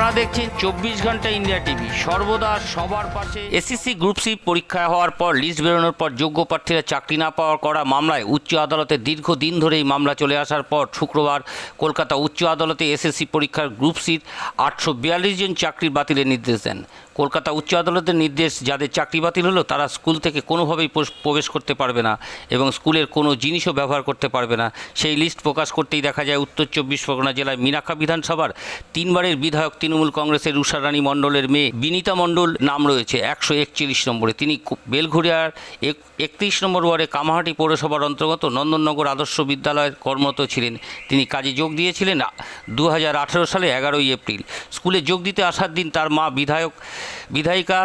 আপনারা দেখছেন চব্বিশ ঘণ্টা ইন্ডিয়া টিভি। সর্বদা সবার পাশে এসএসসি গ্রুপ সি পরীক্ষা হওয়ার পর, লিস্ট বেরোনোর পর, যোগ্য প্রার্থীরা চাকরি না পাওয়ার করা মামলায় উচ্চ আদালতে দীর্ঘদিন ধরেই মামলা চলে আসার পর শুক্রবার কলকাতা উচ্চ আদালতে এসএসসি পরীক্ষার গ্রুপ সির আটশো বিয়াল্লিশ জন চাকরি বাতিলের নির্দেশ দেন। কলকাতা উচ্চ আদালতের নির্দেশ, যাদের চাকরি বাতিল হলো, তারা স্কুল থেকে কোনোভাবেই প্রবেশ করতে পারবে না এবং স্কুলের কোনো জিনিসও ব্যবহার করতে পারবে না। সেই লিস্ট প্রকাশ করতেই দেখা যায়, উত্তর চব্বিশ পরগনা জেলায় মিনাখা বিধানসভার তিনবারের বিধায়ক তৃণমূল কংগ্রেসের উষারানী মণ্ডলের মেয়ে বিনীতা মণ্ডল নাম রয়েছে একশো একচল্লিশ নম্বরে। তিনি বেলঘুরিয়ার এক- একত্রিশ নম্বর ওয়ার্ডে কামাহাটি পৌরসভার অন্তর্গত নন্দননগর আদর্শ বিদ্যালয়ের কর্মরত ছিলেন। তিনি কাজে যোগ দিয়েছিলেন দু হাজার আঠেরো সালে এগারোই এপ্রিল। স্কুলে যোগ দিতে আসার দিন তার মা বিধায়ক বিধায়িকা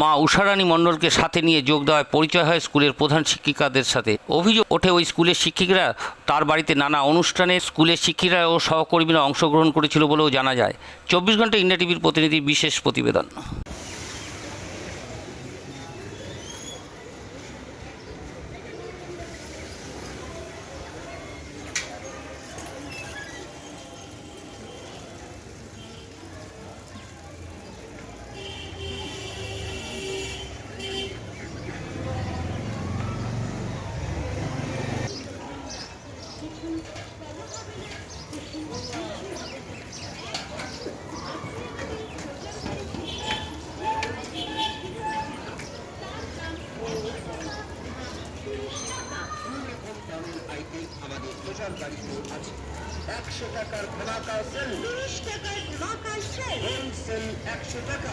মা উষারানী মণ্ডলকে সাথে নিয়ে যোগ দেওয়ায় পরিচয় হয় স্কুলের প্রধান শিক্ষিকাদের সাথে। অভিযোগ ওঠে ওই স্কুলের শিক্ষিকরা তার বাড়িতে নানা অনুষ্ঠানে স্কুলের শিক্ষিকরা ও সহকর্মীরা অংশগ্রহণ করেছিল বলেও জানা যায়। চব্বিশ ঘণ্টা ইন্ডিয়া টিভির প্রতিনিধির বিশেষ প্রতিবেদন। টাকা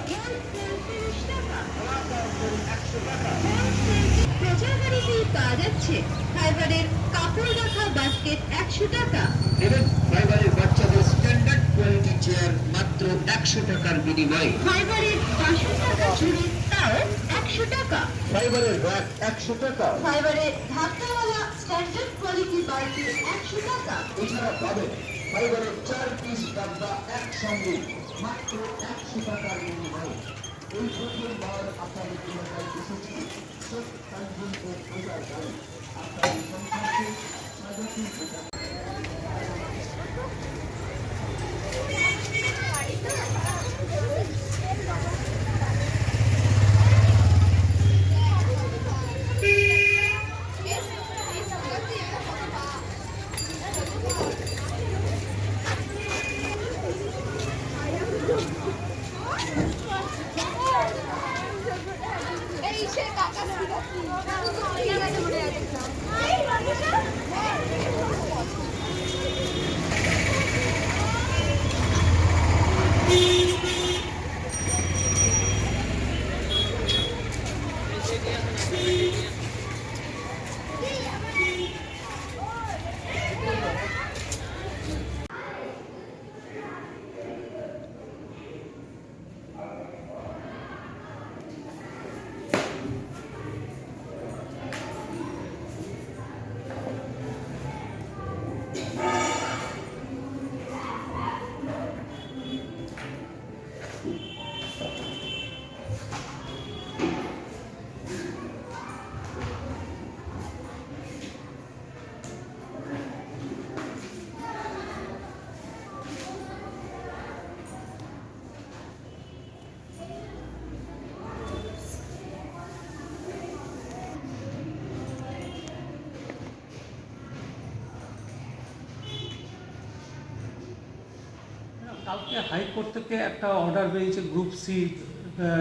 পাওয়া যাচ্ছে ফাইবারের কাপড় রাখা বাস্কেট একশো টাকা বাচ্চাদের স্ট্যান্ডার্ড কোয়ালিটি চেয়ার মাত্র একশো টাকার বিনিময়ে ফাইবারের বাসন টাকা ঝুড়ি তাও একশো টাকা একশো টাকা ফাইবারের ধাক্কাওয়ালা স্ট্যান্ডার্ড কোয়ালিটি বালতি একশো টাকা এছাড়া পাবেন ফাইবারের চার পিস একসঙ্গে মাত্র একশো টাকার বিনিময়ে এই প্রথমবার আপনাদের এলাকায় এসেছি। তানজিম ও প্রচার গাড়ি। আপনাদের স্বাগতম জানাই। এই সে কাকা কালকে হাইকোর্ট থেকে একটা অর্ডার বেরিয়েছে গ্রুপ সি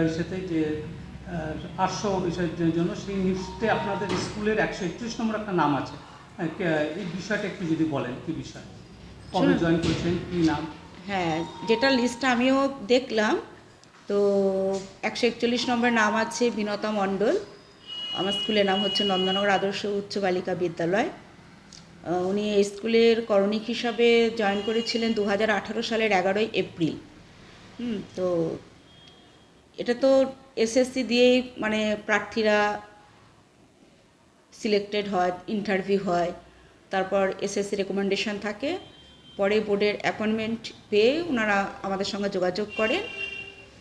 ইসেতে যে আটশো বিষয়ের জন্য সেই লিস্টে আপনাদের স্কুলের একশো একত্রিশ নম্বর একটা নাম আছে। হ্যাঁ, এই বিষয়টা একটু যদি বলেন কি বিষয়? কবে জয়েন করেছেন কী নাম? হ্যাঁ যেটা লিস্টটা আমিও দেখলাম তো একশো একচল্লিশ নম্বর নাম আছে বিনতা মণ্ডল। আমার স্কুলের নাম হচ্ছে নন্দনগর আদর্শ উচ্চ বালিকা বিদ্যালয়। উনি স্কুলের করণিক হিসাবে জয়েন করেছিলেন দু হাজার আঠারো সালের এগারোই এপ্রিল। হুম, তো এটা তো এসএসসি দিয়েই মানে প্রার্থীরা সিলেক্টেড হয় ইন্টারভিউ হয়, তারপর এসএসসি রেকমেন্ডেশন থাকে, পরে বোর্ডের অ্যাপয়েন্টমেন্ট পেয়ে ওনারা আমাদের সঙ্গে যোগাযোগ করেন।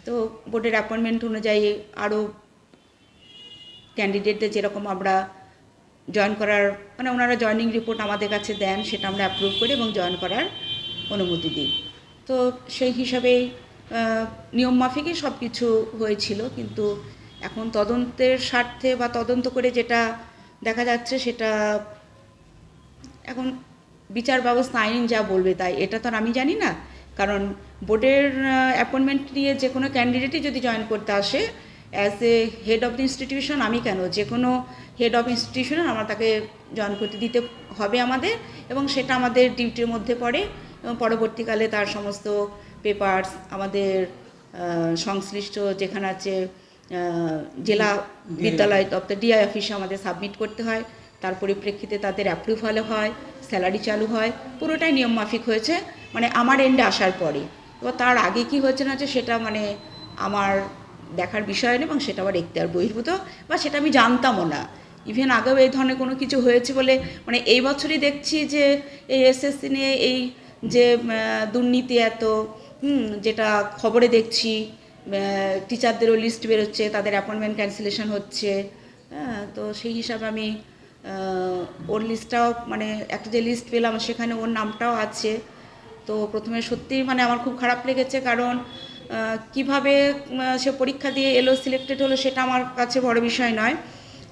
তো বোর্ডের অ্যাপয়েন্টমেন্ট অনুযায়ী আরও ক্যান্ডিডেটদের যেরকম আমরা জয়েন করার মানে ওনারা জয়েনিং রিপোর্ট আমাদের কাছে দেন, সেটা আমরা অ্যাপ্রুভ করি এবং জয়েন করার অনুমতি দিই। তো সেই হিসাবেই নিয়ম মাফিকই সব কিছু হয়েছিল, কিন্তু এখন তদন্তের স্বার্থে বা তদন্ত করে যেটা দেখা যাচ্ছে সেটা এখন বিচার ব্যবস্থা, আইন যা বলবে তাই। এটা তো আমি জানি না, কারণ বোর্ডের অ্যাপয়েন্টমেন্ট নিয়ে যে কোনো ক্যান্ডিডেটই যদি জয়েন করতে আসে as a head of the institution আমি কেন? যে কোনো হেড অফ ইনস্টিটিউশন আমরা তাকে জয়েন করতে দিতে হবে আমাদের এবং সেটা আমাদের ডিউটির মধ্যে পড়ে এবং পরবর্তীকালে তার সমস্ত পেপারস আমাদের সংশ্লিষ্ট যেখানে আছে জেলা বিদ্যালয় দপ্তর ডিআই অফিসে আমাদের সাবমিট করতে হয়। তার পরিপ্রেক্ষিতে তাদের অ্যাপ্রুভাল হয় স্যালারি চালু হয় পুরোটাই নিয়ম মাফিক হয়েছে। মানে আমার এন্ডে আসার পরে। এবার তার আগে কি হয়েছে না যে সেটা মানে আমার দেখার বিষয় এবং সেটা আমার এখতিয়ার বহির্ভূত বা সেটা আমি জানতামও না। ইভেন আগেও এই ধরনের কোনো কিছু হয়েছে বলে মানে এই বছরই দেখছি যে এই এসএসসি নিয়ে এই যে দুর্নীতি এত যেটা খবরে দেখছি টিচারদেরও লিস্ট বেরোচ্ছে, তাদের অ্যাপয়েন্টমেন্ট ক্যান্সেলেশন হচ্ছে হ্যাঁ তো সেই হিসাবে আমি ওর লিস্টটাও মানে একটা যে লিস্ট পেলাম সেখানে ওর নামটাও আছে। তো প্রথমে সত্যিই মানে আমার খুব খারাপ লেগেছে কারণ কীভাবে সে পরীক্ষা দিয়ে এলো সিলেক্টেড হলো, সেটা আমার কাছে বড় বিষয় নয়।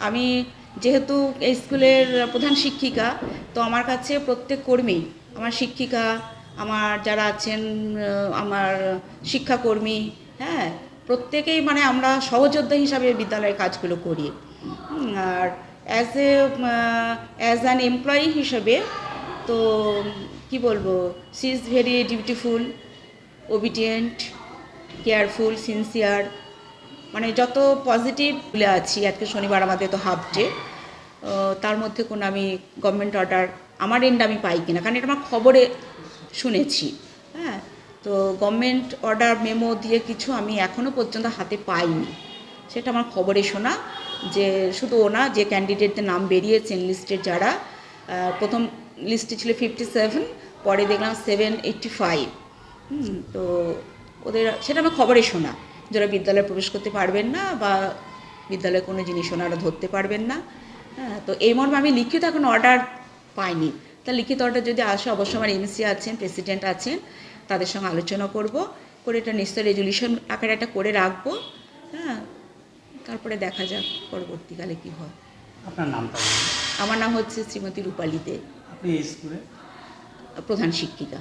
আমি যেহেতু এই স্কুলের প্রধান শিক্ষিকা, তো আমার কাছে প্রত্যেক কর্মী, আমার শিক্ষিকা, আমার যারা আছেন আমার শিক্ষাকর্মী হ্যাঁ প্রত্যেকেই মানে আমরা সহযোদ্ধা হিসাবে বিদ্যালয়ের কাজগুলো করি। আর as a as an employee হিসেবে তো, কি বলব she is very dutiful obedient careful, sincere মানে যত পজিটিভ বলে আছি, আজকে শনিবার আমাদের তো হাফ ডে তার মধ্যে কোনো আমি গভর্নমেন্ট অর্ডার আমার এন্ড আমি পাই কিনা, কারণ এটা আমার খবরে শুনেছি হ্যাঁ? তো গভর্নমেন্ট অর্ডার মেমো দিয়ে কিছু আমি এখনও পর্যন্ত হাতে পাইনি, সেটা আমার খবরে শোনা, যে শুধু ও না, যে ক্যান্ডিডেটদের নাম বেরিয়েছেন লিস্টের যারা প্রথম লিস্টে ছিল ফিফটি সেভেন পরে দেখলাম সেভেন এইটটি ফাইভ তো ওদের সেটা আমার খবরে শোনা। যারা বিদ্যালয়ে প্রবেশ করতে পারবেন না বা বিদ্যালয়ে কোনো জিনিস ওনারা ধরতে পারবেন না। হ্যাঁ তো এই মর্মে আমি লিখিত এখন অর্ডার পাইনি। তা লিখিত অর্ডার যদি আসে অবশ্যই আমার এমসি আছেন প্রেসিডেন্ট আছেন তাদের সঙ্গে আলোচনা করব। করে এটা নিশ্চয় রেজলিউশন আকারে একটা করে রাখব। হ্যাঁ তারপরে দেখা যাক পরবর্তীকালে কী হয়। আপনার নামটা আমার নাম হচ্ছে শ্রীমতী রূপালী দে। আপনি স্কুলে? প্রধান শিক্ষিকা।